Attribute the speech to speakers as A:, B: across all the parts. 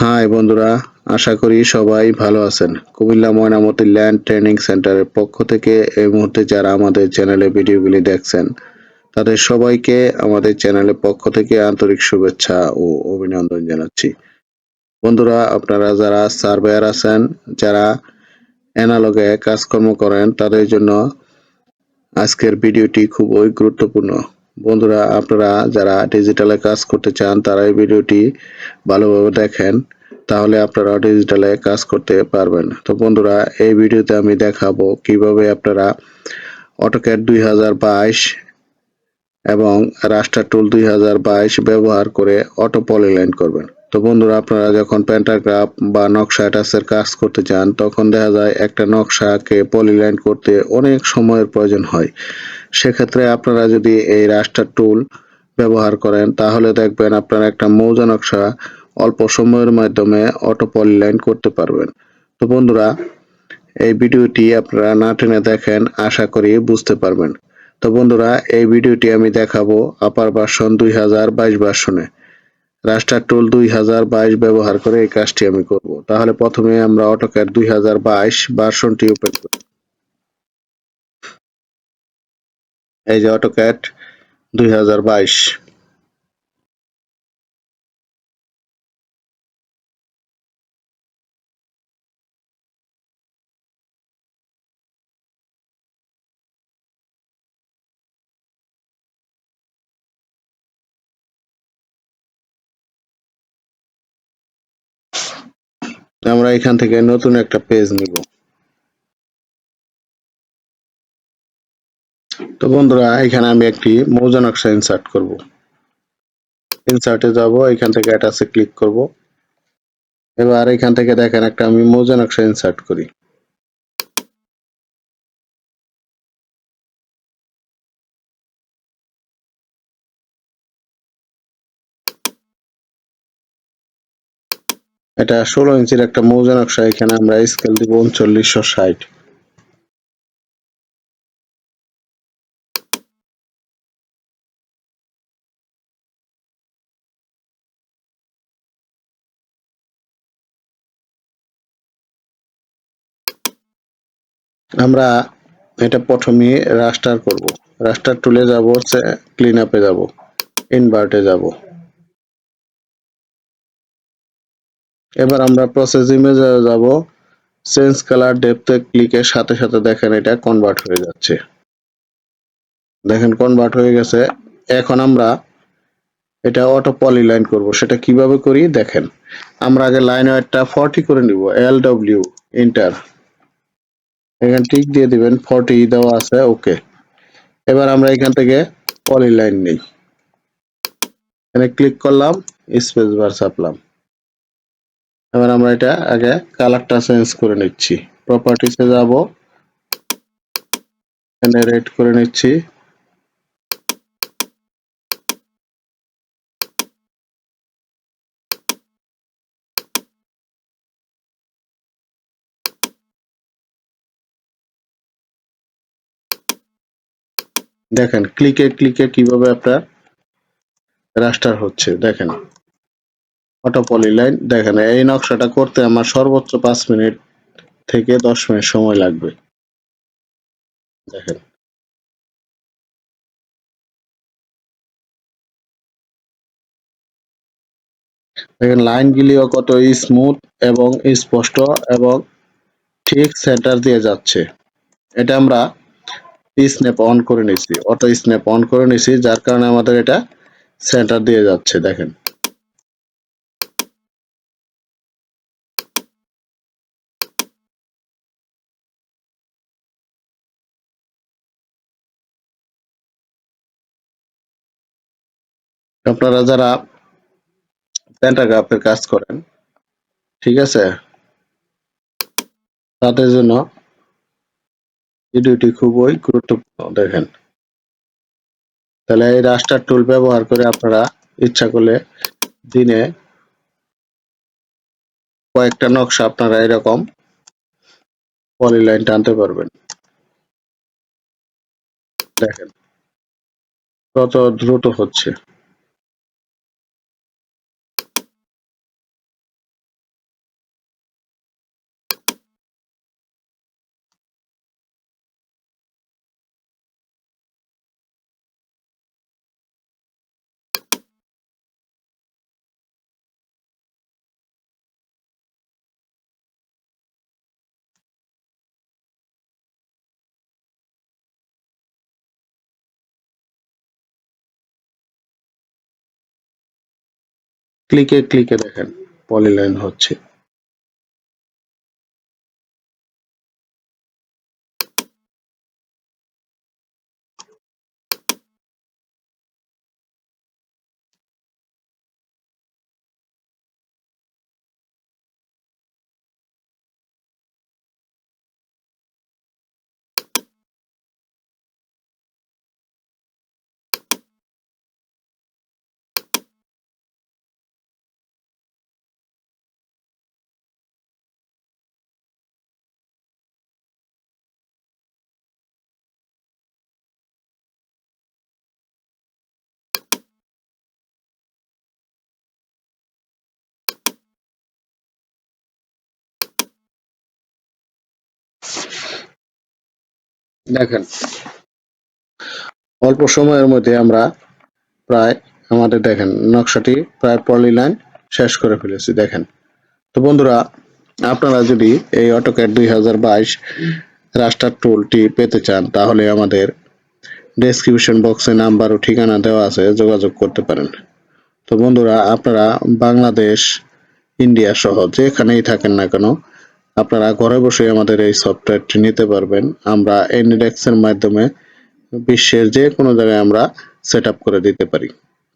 A: High বন্ধুরা, আশা করি সবাই ভালো আছেন। কুমিল্লা ময়নামতি ল্যান্ড ট্রেনিং সেন্টারের পক্ষ থেকে এই মুহূর্তে যারা আমাদের চ্যানেলে ভিডিওগুলি দেখছেন, তাদের সবাইকে আমাদের চ্যানেলের পক্ষ থেকে আন্তরিক শুভেচ্ছা ও অভিনন্দন জানাচ্ছি। বন্ধুরা, আপনারা যারা সার্ভেয়ার আছেন, যারা অ্যানালগে কাজকর্ম করেন, তাদের জন্য আজকের ভিডিওটি খুবই গুরুত্বপূর্ণ। বন্ধুরা, আপনারা যারা ডিজিটালে কাজ করতে চান, তারা এই ভিডিওটি ভালোভাবে দেখেন, তাহলে আপনারা ডিজিটালে কাজ করতে পারবেন। তো বন্ধুরা, এই ভিডিওতে আমি দেখাবো কীভাবে আপনারা অটোক্যাড দুই এবং রাস্টার টুল দুই হাজার বাইশ ব্যবহার করে অটো পলিলাইন করবেন। তো বন্ধুরা, আপনারা যখন প্যান্টাগ্রাফ বা নকশা অ্যাটাচের কাজ করতে চান, তখন দেখা যায় একটা নকশাকে পলিলাইন করতে অনেক সময়ের প্রয়োজন হয়। সেক্ষেত্রে আপনারা যদি এই রাস্টার টুল ব্যবহার করেন, তাহলে দেখবেন আপনারা একটা মৌজা নকশা অল্প সময়ের মাধ্যমে অটো পলিলাইন করতে পারবেন। তো বন্ধুরা, এই ভিডিওটি আপনারা না টেনে দেখেন, আশা করি বুঝতে পারবেন। তো বন্ধুরা, এই ভিডিওটি আমি দেখাবো আপার ভার্সন দুই হাজার বাইশ ভার্সনে রাস্টার টুল দুই হাজার বাইশ ব্যবহার করে এই কাজটি আমি করব। তাহলে প্রথমে আমরা অটোক্যাড দুই হাজার বাইশ ভার্সনটি ওপেন করি। এই যে অটোক্যাড দুই হাজার বাইশ। আমরা এখান থেকে নতুন একটা পেজ নিব। তো বন্ধুরা, এখানে আমি একটি মৌজা নকশা ইনসার্ট করব। ইনসার্টে যাব, এখান থেকে অ্যাটাচে ক্লিক করব। এবার এখান থেকে দেখেন একটা আমি মৌজা নকশা ইনসার্ট করি। এটা ষোলো ইঞ্চির একটা মৌজা নকশা এখানে আমরা স্কেল দিব উনচল্লিশশো ষাট। আমরা এটা প্রথমে রাস্টার করব। রাস্টার টুলে যাব ক্লিন আপে যাব ইনভার্টে যাব। এবার আমরা প্রসেস ইমেজে যাব চেঞ্জ কালার ডেপথে ক্লিকের সাথে সাথে দেখেন এটা কনভার্ট হয়ে যাচ্ছে। দেখেন কনভার্ট হয়ে গেছে। এখন আমরা এটা অটো পলি লাইন করব। সেটা কীভাবে করি? দেখেন, আমরা আগে লাইন ওয়েটটা ফর্টি করে নিব এল ডব্লিউ ইন্টার এখানে টিক দিয়ে দিবেন ফর্টি দেওয়া আছে ওকে এবার আমরা এখান থেকে পলি লাইন নেই। এখানে ক্লিক করলাম স্পেস বার চাপলাম এবার আমরা এটা আগে কালারটা চেঞ্জ করে নিচ্ছি। প্রপার্টিসে যাব। এখানে রেড করে নিচ্ছি। দেখেন ক্লিকে ক্লিকে কীভাবে আপনার রাস্টার হচ্ছে, দেখেন। অটো পলিলাইন দেখেন, এই নকশাটা করতে আমার সর্বোচ্চ পাঁচ মিনিট থেকে দশ মিনিট সময় লাগবে। দেখেন। দেখেন লাইনগুলিও কত স্মুথ এবং স্পষ্ট এবং ঠিক সেন্টার দিয়ে যাচ্ছে। এটা আমরা স্ন্যাপ অন করে নিছি অটো স্ন্যাপ অন করে নিছি যার কারণে আমাদের এটা সেন্টার দিয়ে যাচ্ছে, দেখেন। আপনারা যারা প্যান্টাগ্রাফের কাজ করেন, ঠিক আছে? তাদের জন্য ভিডিওটি খুবই গুরুত্বপূর্ণ, দেখেন। তাহলে এই রাস্টার টুল ব্যবহার করে আপনারা ইচ্ছা করলে দিনে কয়েকটা নকশা আপনারা এরকম পলিলাইন টানতে পারবেন। দেখেন, কত দ্রুত হচ্ছে। ক্লিকে ক্লিকে দেখেন পলিলাইন হচ্ছে। দেখেন, অল্প সময়ের মধ্যে আমরা প্রায় আমাদের দেখেন নকশাটি প্রায় পলিলাইন শেষ করে ফেলেছি, দেখেন। তো বন্ধুরা, আপনারা যদি এই অটোক্যাড দুই হাজার বাইশ রাস্টার টুলটি পেতে চান, তাহলে আমাদের ডেসক্রিপশন বক্সে নাম্বার ও ঠিকানা দেওয়া আছে, যোগাযোগ করতে পারেন। তো বন্ধুরা, আপনারা বাংলাদেশ, ইন্ডিয়া সহ যেখানেই থাকেন না কেন আপনারা ঘরে বসে আমাদের এই সফটওয়্যারটি নিতে পারবেন। আমরা এনিডেক্স এর মাধ্যমে বিশ্বের যে কোনো জায়গায় আমরা সেট করে দিতে পারি।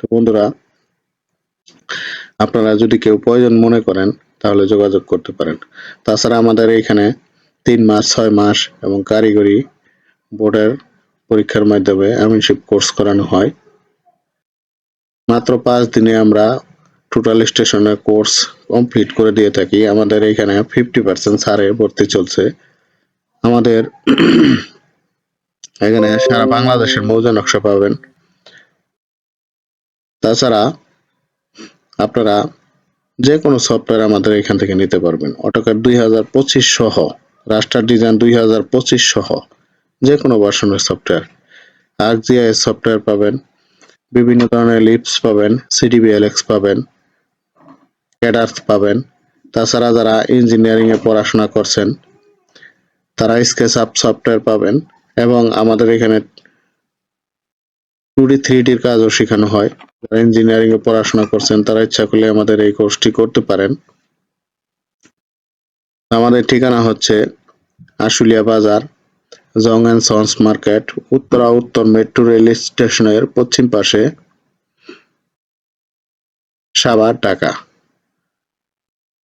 A: তো বন্ধুরা, আপনারা যদি কেউ প্রয়োজন মনে করেন, তাহলে যোগাযোগ করতে পারেন। তাছাড়া আমাদের এখানে তিন মাস, ছয় মাস এবং কারিগরি বোর্ডের পরীক্ষার মাধ্যমে আমিনশিপ কোর্স করানো হয়। মাত্র পাঁচ দিনে আমরা টোটাল স্টেশনের কোর্স কমপ্লিট করে দিয়ে থাকি। আমাদের এখানে ফিফটি পার্সেন্ট ছাড়ে ভর্তি চলছে। আমাদের এখানে সারা বাংলাদেশের মৌজা নকশা পাবেন। তাছাড়া আপনারা যে কোনো সফটওয়্যার আমাদের এখান থেকে নিতে পারবেন। অটোক্যাড দুই হাজার পঁচিশ সহ রাস্টার ডিজাইন দুই হাজার পঁচিশ সহ যে কোনো ভার্সনের সফটওয়্যার আর আর্কজিআইএস সফটওয়্যার পাবেন। বিভিন্ন ধরনের লিপস পাবেন সিডিবিএলএক্স পাবেন। ক্যাডার্স পাবেন। তাছাড়া যারা ইঞ্জিনিয়ারিং এ পড়াশোনা করছেন, তারা স্কেচ আপ সফটওয়্যার পাবেন এবং আমাদের এখানে টু ডি, থ্রি কাজও শেখানো হয়। যারা ইঞ্জিনিয়ারিং এ পড়াশোনা করছেন, তারা ইচ্ছা করলে আমাদের এই কোর্সটি করতে পারেন। আমাদের ঠিকানা হচ্ছে Ashulia Bazar, Jong and sons market, Uttara Uttar metro rail স্টেশনের পশ্চিম পাশে, সাভার, ঢাকা।